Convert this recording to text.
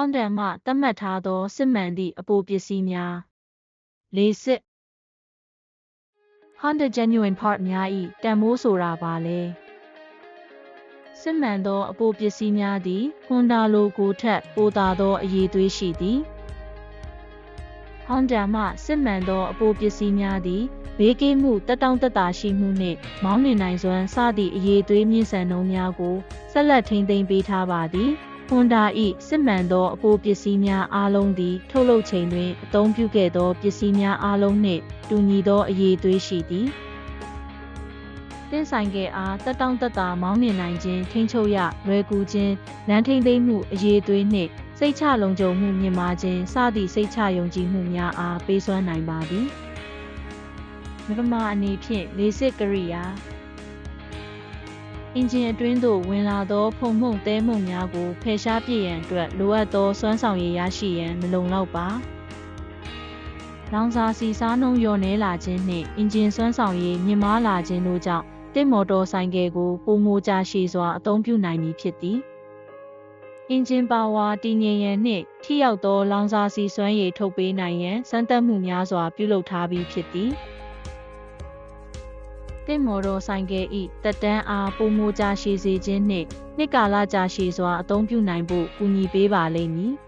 Honda မှသတ်မှတ်ထားသောစစ်မှန်သည့်အပိုပစ္စည်းများလေးစစ် Honda Genuine Part များ၏တန်ဖိုးဆိုတာပါလဲစစ်မှန်သောအပိုပစ္စည်းများသည် Honda logo ထက်ပိုသာသောအရေးသွေးရှိသည် Honda မှစစ်မှန်သောအပိုပစ္စည်းများသည်ဘေးကင်းမှုတက်တောင့်တက်တာရှိမှုနှင့်မောင်းနှင်နိုင်စွမ်းစသည့်အရေးသွေးမြင့်ဆန်နှုန်းများကိုဆက်လက်ထိန်းသိမ်းပေးထားပါသည် ဟွန်ဒါ၏စစ်မှန်သောအပိုပစ္စည်းများအားလုံးသည် ထုတ်လုပ်ချိန်တွင်အသုံးပြုခဲ့သောပစ္စည်းများအားလုံးနှင့်တူညီသောအရေးသွေးရှိသည်တင်းဆိုင်ကဲအားတက်တောင့်တက်တာမောင်းနှင်နိုင်ခြင်းထိန်းချုပ်ရလွယ်ကူခြင်းလမ်းထိန်းသိမ်းမှုအရေးသွေးနှင့်စိတ်ချလုံခြုံမှုမြင့်မားခြင်းစသည့်စိတ်ချယုံကြည်မှုများအားပေးစွမ်းနိုင်ပါသည်မြပမာအနေဖြင့်လေစစ်ကရိယာ အင်ဂျင်အတွင်းသို့ဝင်လာသောဖုံမှုန့်သဲမှုန့်များကိုဖယ်ရှားပြည့်ရန်အတွက်လိုအပ်သောစွမ်းဆောင်ရည်ရရှိရန်မလုံလောက်ပါ။လောင်စာစီစားနှုန်းလျော့နည်းလာခြင်းနှင့်အင်ဂျင်စွမ်းဆောင်ရည်မြင့်မားလာခြင်းတို့ကြောင့်တစ်မော်တော်ဆိုင်ကယ်ကိုပုံမူကြာရှည်စွာအသုံးပြုနိုင်မည်ဖြစ်သည်။အင်ဂျင်ပါဝါတည်ငြိမ်ရန်နှင့်ထိရောက်သောလောင်စာစီစွမ်းရည်ထုတ်ပေးနိုင်ရန်စမ်းသပ်မှုများစွာပြုလုပ်ထားပြီးဖြစ်သည်။ တင့်မော်တော်ဆိုင်ကယ်ဤတက်တန်းအားပုံမူကြာရှည်စေခြင်းနှင့်နှစ်ကာလကြာရှည်စွာအသုံးပြုနိုင်ဖို့ကူညီပေးပါလိမ့်မည်။